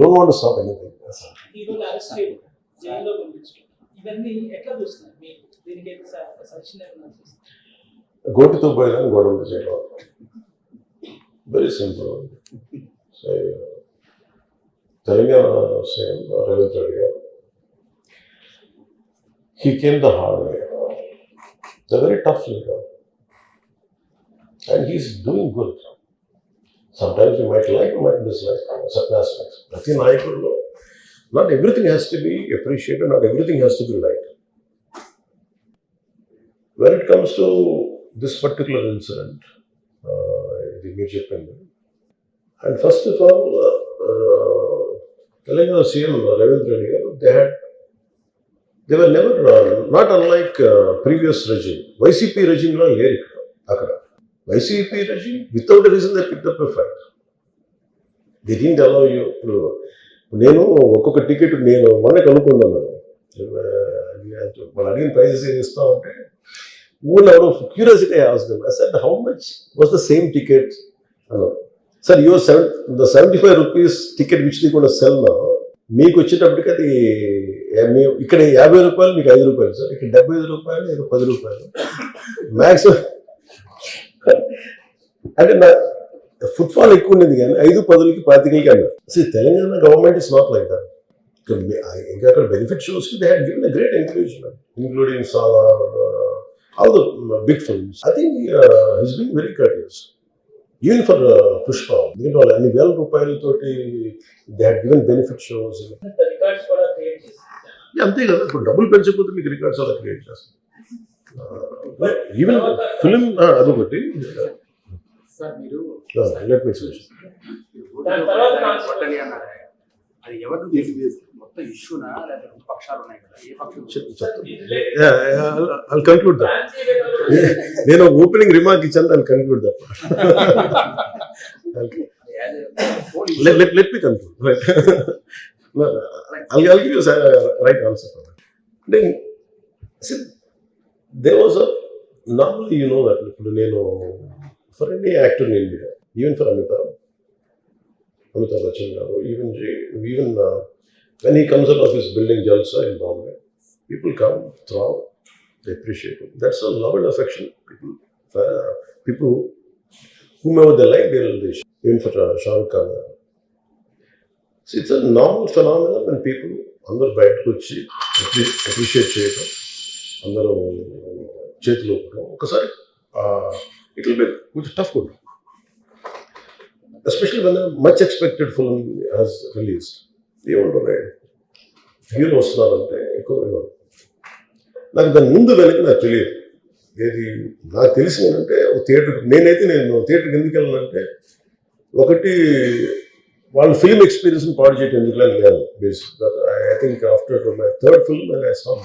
Don't want stop anything హీరోలు arrest చేయడం జైల్లో పంపించడం ఇవన్నీ ఎట్లా చూస్తున్నారు మీరు దీనికి సజెషన్ ఏమైనా చేస్తారు గోటితో పోయేదాన్ని గొడవలు చేయడం very simple Telangana CM Revanth Reddy garu he came the hard way the very tough leader and he's doing good sometimes you might like might dislike certain aspects ప్రతి నాయకుల్లో not everything has to be appreciated not everything has to be like when it comes to this particular incident, uh, ఇది మీరు చెప్పింది and first of all uh, Telangana CM Revanth Reddy garu they had they were never not unlike previous regime YCP రెజిమ్లో లేరు ఇక్కడ అక్కడ YCP regime without reason they pick up fight they didn't allow you ఇప్పుడు నేను ఒక్కొక్క ticket నేను మొన్న కనుక్కున్నాను. వాళ్ళు అడిగిన ప్రైజెస్ ఏమి ఇస్తామంటే ఊళ్ళో ఎవరో curiosity asked them sir how much was the same ticket అన్నారు. Sir your seven the seventy five rupees ticket which కూడా సెల్ మీకు వచ్చేటప్పటికి అది ఇక్కడ యాభై రూపాయలు మీకు ఐదు రూపాయలు. సార్ ఇక్కడ డెబ్బై ఐదు రూపాయలు ఏదో పది రూపాయలు. మ్యాక్సిమం అంటే నా ఫుట్ఫాల్ ఎక్కువ ఉండేది కానీ ఐదు పదులకి పాతికలకి అన్నారు అసలు Telangana government is not like that ఇంకా అక్కడ benefit shows they had given a great encouragement including Salaar all the big films I think he's been very courteous even for Pushpa ఎందుకంటే వాళ్ళు అన్ని వేల రూపాయలతోటి they had given benefit shows అంతే కదా. ఇప్పుడు డబ్బులు పెంచకపోతే మీకు రికార్డ్స్ అలా క్రియేట్ చేస్తారు. ఈవెన్ ఫిలిం అదొకటి. సార్ మీరు లెట్ మీ అది ఎవరు చేసి మొత్తం ఇష్యూనా లేకపోతే రెండు పక్షాలు ఉన్నాయి కదా. ఏ పక్షం? I'll conclude that. ప్లాన్ చేయడం నేను ఓపెనింగ్ రిమార్క్ ఇచ్చాను దాన్ని conclude me conclude. Right. no, no, I'll, I'll give you a uh, right answer for that. Then, see, there was a normally you know ఇప్పుడు నేను for any actor in India, even for Amitabh, Amitabh Bachchan garu, even even uh, when he comes out of his building Jalsa in Bombay, people come, throw, they appreciate him. That's a love and affection. People, uh, people whomever they like, they will they even for uh, Shah Rukh Khan. So it's a normal phenomenon when people అందరూ బయటకు వచ్చి appreciate చేయడం అందరూ చేతులు ఒకసారి it will be కొంచెం tough కూడా especially one much expected film has release ఏముంటుంది? హీరో వస్తున్నారంటే ఎక్కువ. నాకు దాని ముందు వెనక నాకు తెలియదు. ఏది నాకు తెలిసింది ఏంటంటే ఒక థియేటర్ నేనైతే నేను థియేటర్కి ఎందుకు వెళ్ళానంటే ఒకటి వాళ్ళ ఫిల్మ్ ఎక్స్పీరియన్స్ పాడు చేయడం ఎందుకు లేదు. Basic I think after my third film I stop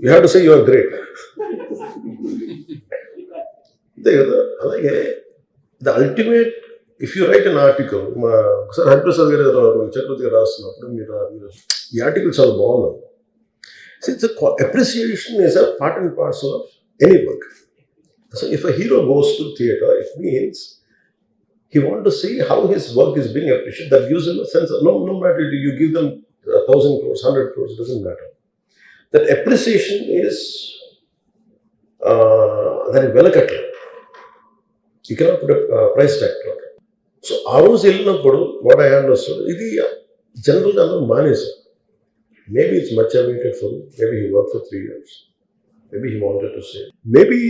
you have to say you are great అంతే కదా అలాగే the ultimate if you write an article మా ఒకసారి హరిప్రసాద్ గారు ఏదో చక్రవర్తి గారు రాస్తున్నప్పుడు మీరు మీరు ఈ ఆర్టికల్ చాలా బాగుంది it's appreciation is a part and parcel of any work so if a hero goes to theatre it means he want to see how his work is being appreciated. That gives him a sense of no, no matter if you give them a thousand crores, hundred crores, it doesn't matter. That appreciation is uh, that is వెలకట్లేదు you cannot price tag so ఆ రోజు వెళ్ళినప్పుడు what I understood ఇది జనరల్గా అందరూ మానేశారు maybe it's much awaited for maybe he work for three years maybe he wanted to say maybe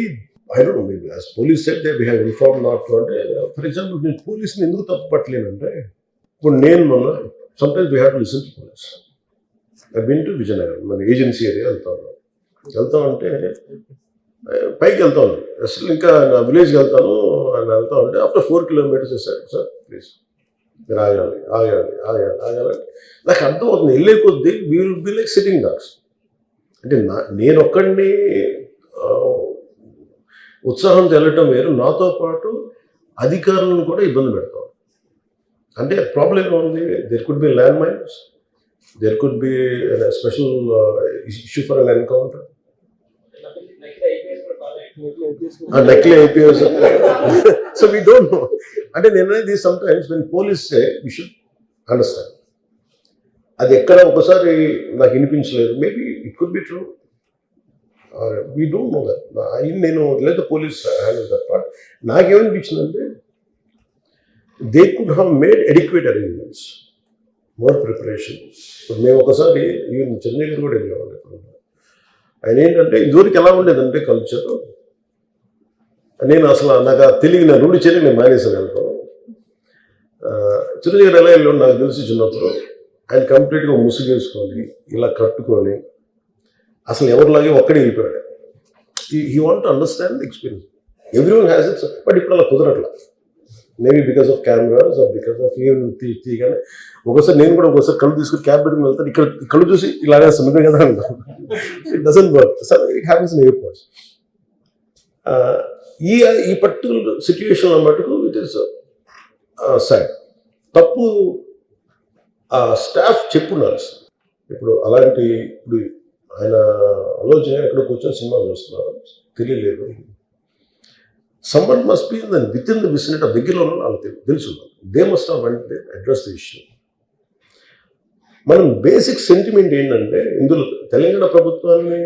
I don't know maybe as police said they behave inform not అంటే for example నేను పోలీస్ని ఎందుకు తప్పు పట్టలేనంటే ఇప్పుడు నేను మొన్న sometimes we have to listen to police I been to Vizianagaram మన ఏజెన్సీ ఏరియా వెళ్తా ఉన్నాం. వెళ్తా ఉంటే పైకి వెళ్తా ఉన్నాను అసలు ఇంకా నా విలేజ్కి వెళ్తాను అని వెళ్తా ఉంటే after four kilometres sir sir please మీరు ఆగాలి ఆగాలి ఆగాలి ఆగాలి నాకు అర్థం అవుతుంది వెళ్ళే కొద్దీ will be like sitting dogs అంటే నా నేను ఒక్కడిని ఉత్సాహం తెల్లటం వేరు నాతో పాటు అధికారులను కూడా ఇబ్బంది పెడతాం. అంటే ప్రాబ్లం ఏముంది? There could be land mines there could be special issue for an encounter నకిలీ IPS so we don't know అంటే నేను అనేది sometimes when police we should understand అది ఎక్కడ ఒకసారి నాకు వినిపించలేదు. Maybe it could be true we don't know that నేను లేదా పోలీస్ హ్యాండిల్ దట్ పార్ట్ నాకేమనిపించిందంటే they could have made adequate arrangements more preparation ఇప్పుడు మేము ఒకసారి ఈవెన్ చెన్నైకి కూడా వెళ్ళేవాళ్ళు ఇప్పుడు ఆయన ఏంటంటే ఇదివరకు ఎలా ఉండేదంటే కల్చర్ నేను అసలు నాకు ఆ తెలివి నా రూఢి చేయని నేను మానేసాను అనుకో చిరంజీవి ఎలా వెళ్ళాడు నాకు తెలిసి చిన్నప్పుడు. ఆయన కంప్లీట్గా ముసుగేసుకొని ఇలా కట్టుకొని అసలు ఎవరిలాగే ఒక్కడే వెళ్ళిపోయాడు. He want understand experience every one has it's but ఇప్పుడు అలా కుదరట్లేదు maybe because of cameras or because of even తీ తీయగానే ఒకసారి నేను కూడా ఒకసారి కళ్ళు తీసుకుని క్యాబ్ పెట్టుకుని వెళ్తాను. ఇక్కడ కళ్ళు చూసి ఇలాగే సున్నదే కదా అంటాను it doesn't work sir it happens in airports ఈ ఈ పర్టికులర్ సిచ్యువేషన్లో మటుకు ఇట్ ఇస్ సాడ్ తప్పు ఆ స్టాఫ్ చెప్పున్నారు ఇప్పుడు అలాంటి ఇప్పుడు ఆయన ఆలోచన ఎక్కడ కూర్చొని సినిమా చూస్తున్నారు. తెలియలేదు. Summon must be done within the vicinity ఆ దగ్గరలో ఉన్న తెలుసు they must have went address the issue మనం బేసిక్ సెంటిమెంట్ ఏంటంటే ఇందులో తెలంగాణ ప్రభుత్వాన్ని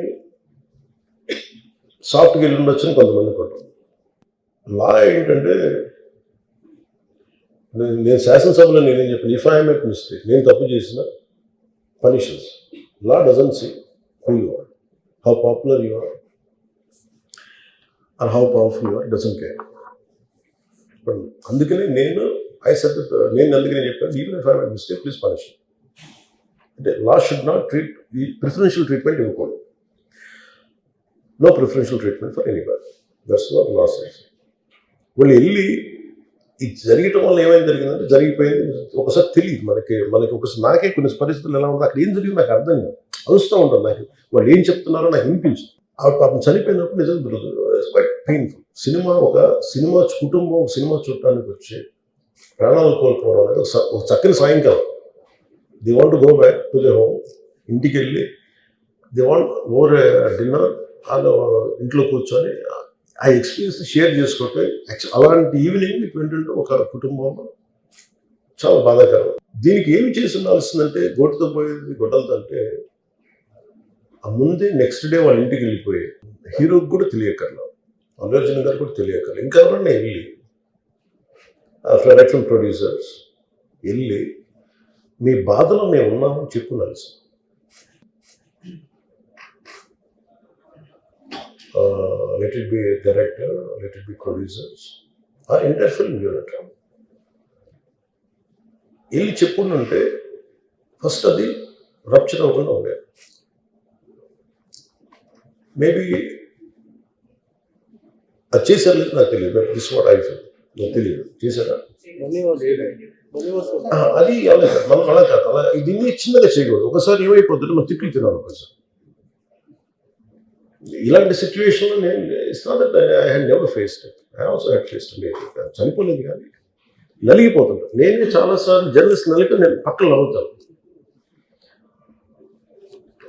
సాఫ్ట్గా వెళ్ళి ఉండొచ్చని కొంతమంది కొట్టం లా ఏంటంటే నేను నేను శాసనసభలో నేనేం చెప్పాను ఇఫ్ ఐఎమ్ ఎట్ మిస్టేక్ నేను తప్పు చేసిన punishments law doesn't see who you are how popular you are are how powerful you are doesn't care అందుకనే నేను ఐ సెట్ uh, నేను అందుకనే చెప్పాను even if I mistake please punish అంటే law should not treat ఈ preferential treatment ఇవ్వకూడదు no preferential treatment for anybody that's what law sense వాళ్ళు వెళ్ళి ఇది జరగటం వల్ల ఏమైంది జరిగిందంటే జరిగిపోయింది. ఒకసారి తెలియదు మనకి మనకి ఒకసారి నాకే కొన్ని పరిస్థితులు ఎలా ఉందో అక్కడ ఏం జరిగింది నాకు అర్థం కాదు. అరుస్తూ ఉంటాను నాకు. వాళ్ళు ఏం చెప్తున్నారో నాకు వినిపించదు. ఆవిడ పాపం చనిపోయినప్పుడు నిజం క్వైట్ పెయిన్ఫుల్ సినిమా ఒక సినిమా కుటుంబం ఒక సినిమా చూడటానికి వచ్చి ప్రాణాలు కోల్పోవడం అనేది ఒక చక్కని సాయంకాలం they want go back to the home ఇంటికి వెళ్ళి ది వాంట్ ఓవర్ డిన్నర్ వాళ్ళు ఇంట్లో కూర్చొని ఆ ఎక్స్పీరియన్స్ షేర్ చేసుకోవటం అలాంటి ఈవినింగ్ మీకు ఏంటంటే ఒక కుటుంబంలో చాలా బాధాకరం. దీనికి ఏమి చేసి ఉండాల్సిందంటే గోటుతో పోయేది గొడ్డలతో అంటే ఆ ముందే నెక్స్ట్ డే వాళ్ళ ఇంటికి వెళ్ళిపోయి హీరోకి కూడా తెలియకర్లా అల్లు అర్జున్ గారు కూడా తెలియకర్లా ఇంకా ఎవరన్నా వెళ్ళి ప్రొడక్షన్ ప్రొడ్యూసర్స్ వెళ్ళి మీ బాధలో మేము ఉన్నామని చెప్పున్నారు let it be director let it be producers ఆ ఎంటైర్ ఫిల్మ్ యూనిట్ వెళ్ళి చెప్పుంటే ఫస్ట్ అది రప్చర్ అవ్వకుండా ఉండేది. మేబీ అది చేశారు లేదు నాకు తెలియదు. దిస్ వాట్ ఐ ఫీల్ నాకు తెలియదు. చేశారా? అది అలా కాదు. మనం అలా కాదు. అలా దీన్ని చిన్నగా చేయకూడదు. ఒకసారి ఏమైపోతుంది మనం తిట్లు తినాలి ఒకసారి. ఇలాంటి సిచ్యువేషన్లో నేను it's not that I had never faced I also had faced చనిపోలేదు కానీ నలిగిపోతుంటా. నేనే చాలాసార్లు జర్నలిస్ట్ నలిపి నేను పక్కన నవ్వుతాను.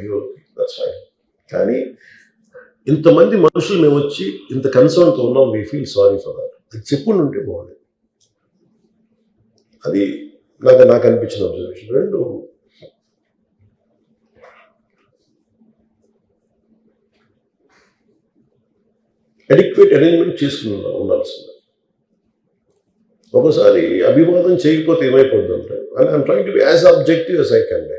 హీరోకి దట్స్ కానీ ఇంతమంది మనుషులు మేము వచ్చి ఇంత కన్సర్న్తో ఉన్నాం we feel sorry for that అది చెప్పుండి ఉంటే బాగుండేది. అది నాకు నాకు అనిపించిన అబ్జర్వేషన్ రెండు అడిక్వేట్ అరేంజ్మెంట్ చేసుకుని ఉండాల్సింది. ఒకసారి అభివాదం చేయకపోతే ఏమైపోద్ది అంటే and I'm trying to be as objective as I can be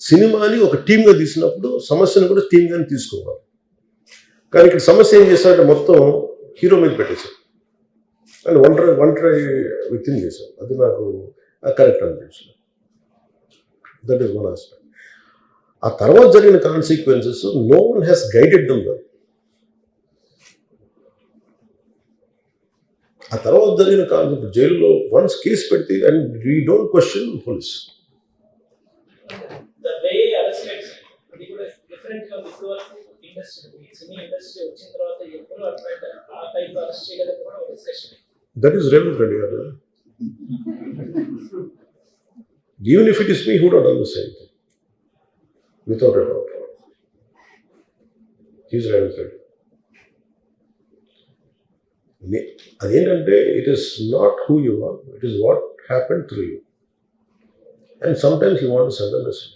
సినిమాని ఒక టీమ్గా తీసినప్పుడు సమస్యను కూడా టీమ్గానే తీసుకోవాలి. కానీ ఇక్కడ సమస్య ఏం చేశారంటే మొత్తం హీరో మీద పెట్టేశారు. అండ్ ఒంటరి ఒంటరి వ్యక్తిని చేశాం అది నాకు కరెక్ట్ అనిపించింది. దట్ ఈస్ వన్ ఆస్పెక్ట్ ఆ తర్వాత జరిగిన consequences no one has guided them well ఆ తర్వాత జరిగిన కాన్సిక్వెన్స్ జైల్లో వన్స్ కేసు పెడితే and we don't question police That is relevant, Radhika. Even if it is me who would have done the same thing, without a doubt. He's relevant. At the end of the day, it is not who you are, it is what happened through you. And sometimes you want to send a message.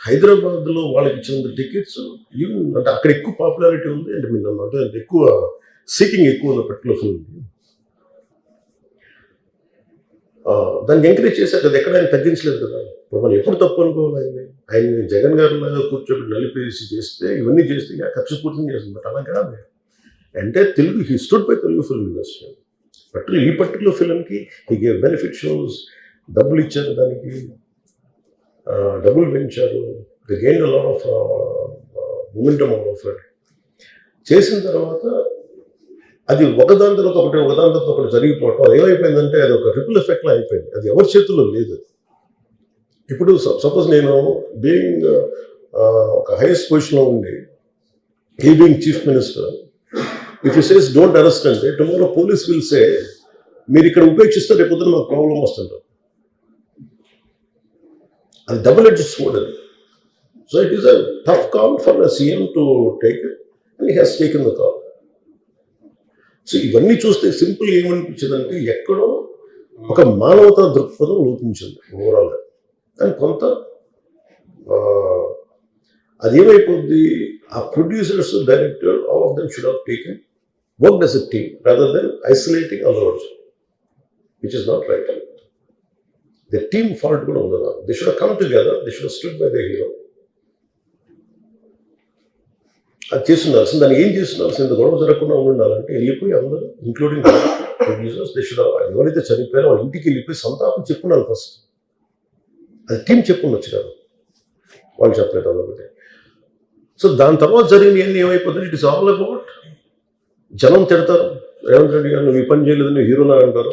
హైదరాబాద్లో వాళ్ళకి ఇచ్చినంత tickets even అంటే అక్కడ ఎక్కువ popularity ఉంది అంటే మీరు నన్ను అంటే ఎక్కువ సీకింగ్ ఎక్కువ ఉన్న పర్టికులర్ ఫిల్మ్ దాన్ని ఎంకరేజ్ చేశారు కదా ఎక్కడ ఆయన తగ్గించలేదు కదా. ఇప్పుడు మనం ఎప్పుడు తప్పు అనుకోవాలి ఆయన ఆయన్ని జగన్ గారి లాగా కూర్చోబెట్టి నలిపేసి చేస్తే ఇవన్నీ చేస్తే ఖర్చు కక్షపూర్తం చేస్తుంది. బట్ అలా కాదు. అంటే Telugu he stood by Telugu film industry particular ఈ పర్టికులర్ ఫిల్మ్కి హీ గేవ్ బెనిఫిట్ షోస్ డబ్బులు ఇచ్చారు దానికి. డబుల్ డబ్బులు పెంచారు. They gain lot of momentum of చేసిన తర్వాత అది ఒకదాని తర్వాత ఒకటి ఒకదాని తర్వాత ఒకటి జరిగిపోవటం అది ఏమైపోయిందంటే అది ఒక రిపుల్ ఎఫెక్ట్లో అయిపోయింది. అది ఎవరి చేతుల్లో లేదు. ఇప్పుడు సపోజ్ నేను బీయింగ్ ఒక హైయెస్ట్ పొజిషన్లో ఉండి he being chief minister if you says don't arrest అంటే టుమారో పోలీస్ విల్ సే మీరు ఇక్కడ ఉపేక్షిస్తే రేపు పొద్దున మాకు ప్రాబ్లం వస్తుంటారు అది డబుల్ ఎడ్జ్ స్వోర్డ్ అది. So it is a tough call for the CM to take and he has taken the call so ఇవన్నీ చూస్తే సింపుల్ ఏమనిపించిందంటే ఎక్కడో ఒక మానవతా దృక్పథం లోపించింది ఓవరాల్గా అండ్ కొంత అదేమైపోద్ది ఆ producers director all of them should have taken work as a team rather than isolating alone, which is not right. The team fault కూడా ఉండదు. They should come together they should stood by the hero అది చేస్తుండాల్సింది దాన్ని ఏం చేస్తుండాల్సింది గొడవ జరగకుండా ఉండాలంటే వెళ్ళిపోయి అందరూ ఇంక్లూడింగ్ ప్రొడ్యూసర్స్ దే షుడ్ ఎవరైతే చనిపోయారో వాళ్ళ ఇంటికి వెళ్ళిపోయి సంతాపం చెప్పున్నారు ఫస్ట్ అది టీం చెప్పుండొచ్చు కదా వాళ్ళు చెప్పలేదు అదొకటి సో దాని తర్వాత జరిగినవన్నీ ఏమైపోతుంది? ఇట్ ఇస్ ఆల్ అబౌట్ జనం తిడతారు. రేవంత్ రెడ్డి గారు నువ్వు ఈ పని చేయలేదు నువ్వు హీరోలా అంటారు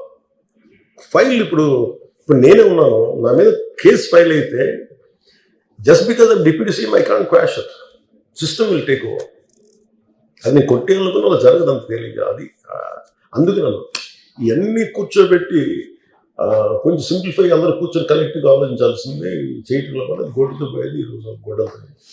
ఫైల్ ఇప్పుడు ఇప్పుడు నేనే ఉన్నాను. నా మీద కేసు ఫైల్ అయితే just because of deputy CM I can quash system will take over అది నేను కొట్టేయాలనుకున్న అలా జరగదు అంత తేలిక. అది అందుకే నన్ను ఇవన్నీ కూర్చోబెట్టి కొంచెం సింప్లిఫై అందరూ కూర్చొని కలెక్ట్గా ఆలోచించాల్సిందే. చేయటంలో కూడా గోటితో పోయేది ఈరోజు గొడ్డలతో